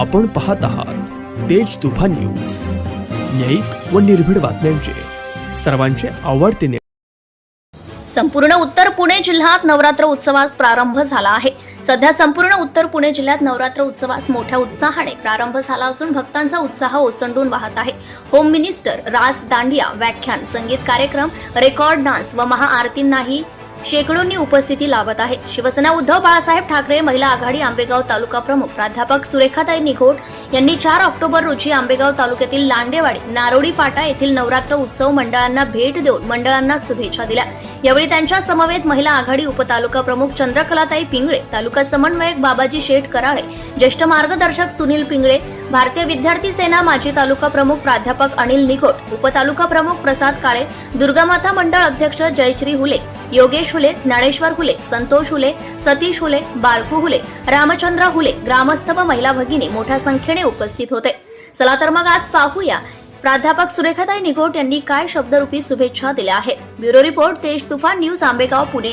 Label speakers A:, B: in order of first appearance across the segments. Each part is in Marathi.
A: आपण पाहत आहात तेज तुफान न्यूज. न्यायिक व निर्भीड बातम्यांचे. सर्वांचे आवडते
B: संपूर्ण उत्तर पुणे जिल्ह्यात नवरात्र उत्सवास प्रारंभ झाला आहे. सध्या संपूर्ण उत्तर पुणे जिल्ह्यात नवरात्र उत्सवास मोठ्या उत्साहाने प्रारंभ झाला असून भक्तांचा उत्साह ओसंडून वाहत आहे. होम मिनिस्टर रास दांडिया व्याख्यान संगीत कार्यक्रम रेकॉर्ड डान्स व महाआरतींनाही शेकडोंनी उपस्थिती लावत आहे. शिवसेना उद्धव बाळासाहेब ठाकरे महिला आघाडी आंबेगाव तालुका प्रमुख प्राध्यापक सुरेखाताई निघोट यांनी चार ऑक्टोबर रोजी आंबेगाव तालुक्यातील लांडेवाडी नारोडी फाटा येथील नवरात्र उत्सव मंडळांना भेट देऊन मंडळांना शुभेच्छा दिल्या. यावेळी त्यांच्या समवेत महिला आघाडी उपतालुका प्रमुख चंद्रकलाताई पिंगळे तालुका समन्वयक बाबाजी शेठ कराळे ज्येष्ठ मार्गदर्शक सुनील पिंगळे भारतीय विद्यार्थी सेना माजी तालुका प्रमुख प्राध्यापक अनिल निघोट उपतालुका प्रमुख प्रसाद काळे दुर्गामाता मंडळ अध्यक्ष जयश्री हुले योगेश हुले ज्ञानेश्वर हुले संतोष हुले सतीश हुले बाळकू हुले रामचंद्र हुले ग्रामस्थ व महिला भगिनी मोठ्या संख्येने उपस्थित होते. चला तर मग आज पाहूया प्राध्यापक सुरेखाताई निगोट यांनी काय शब्दरूपी शुभेच्छा दिल्या आहेत. ब्युरो रिपोर्ट तेज तुफान न्यूज आंबेगाव पुणे.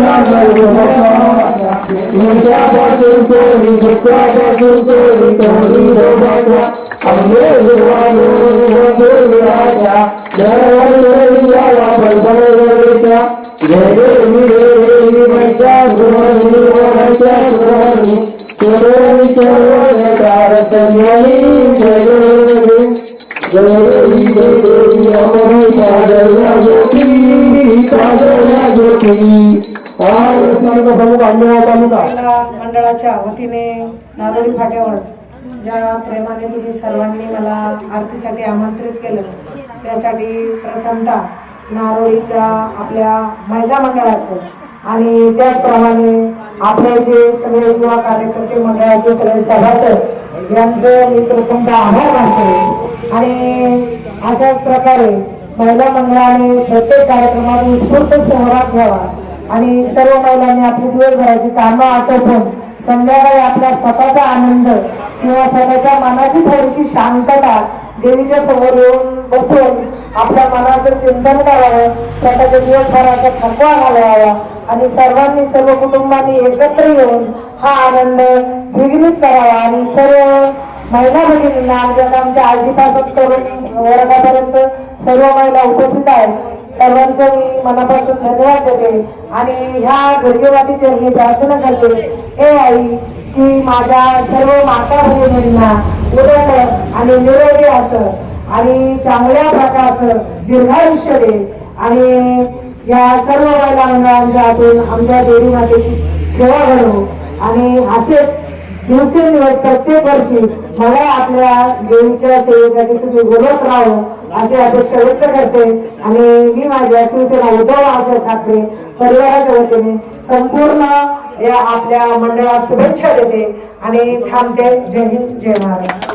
C: मला मंडळाच्या वतीने नारोळी फाट्यावर ज्या प्रेमाने तुम्ही सर्वांनी मला आरतीसाठी आमंत्रित केलं त्यासाठी प्रथमतः नारोळीच्या आपल्या महिला मंडळाचं आणि त्याचप्रमाणे आपले जे सगळे युवा कार्यकर्ते मंडळाचे सगळे सभासद यांचं मी प्रथमतः आभार मानतो. आणि अशाच प्रकारे महिला मंडळाने प्रत्येक कार्यक्रमात उत्स्फूर्त सहभाग घ्यावा. आणि सर्व महिलांनी आपली दिवसभराची कामं आटोपून संध्याकाळी आपला स्वतःचा आनंद किंवा स्वतःच्या मनाची थोडीशी शांतता देवीच्या समोर येऊन बसून आपल्या मनाचं चिंतन करावं स्वतःच्या दिवसभराचा थकवा घालवावा आणि सर्वांनी सर्व कुटुंबांनी एकत्र येऊन हा आनंद द्विगुणित करावा. आणि सर्व महिला भगिनींना अगदी आमच्या आजीपासून करून वर्गापर्यंत सर्व महिला उपस्थित आहेत. सर्वांचं मी मनापासून धन्यवाद देते. आणि ह्या घडगेवादी चरणी प्रार्थना करते. हे आई की माझ्या सर्व माता भगिनींना उदंड आणि निरोगी असं आणि चांगल्या प्रकारचं दीर्घायुष्य दे. आणि या सर्व महिला मंडळांच्या हातून आमच्या देवी मातेची सेवा घडवू. आणि असेच दिवसेंदिवस प्रत्येक वर्षी मला आपल्या देवीच्या सेवेसाठी तुम्ही बोलत राहो अशी अपेक्षा व्यक्त करते. आणि मी माझ्या शिवसेना उद्धव बाळासाहेब ठाकरे परिवाराच्या वतीने संपूर्ण या आपल्या मंडळात शुभेच्छा देते आणि थांबते. जय हिंद जय महाराज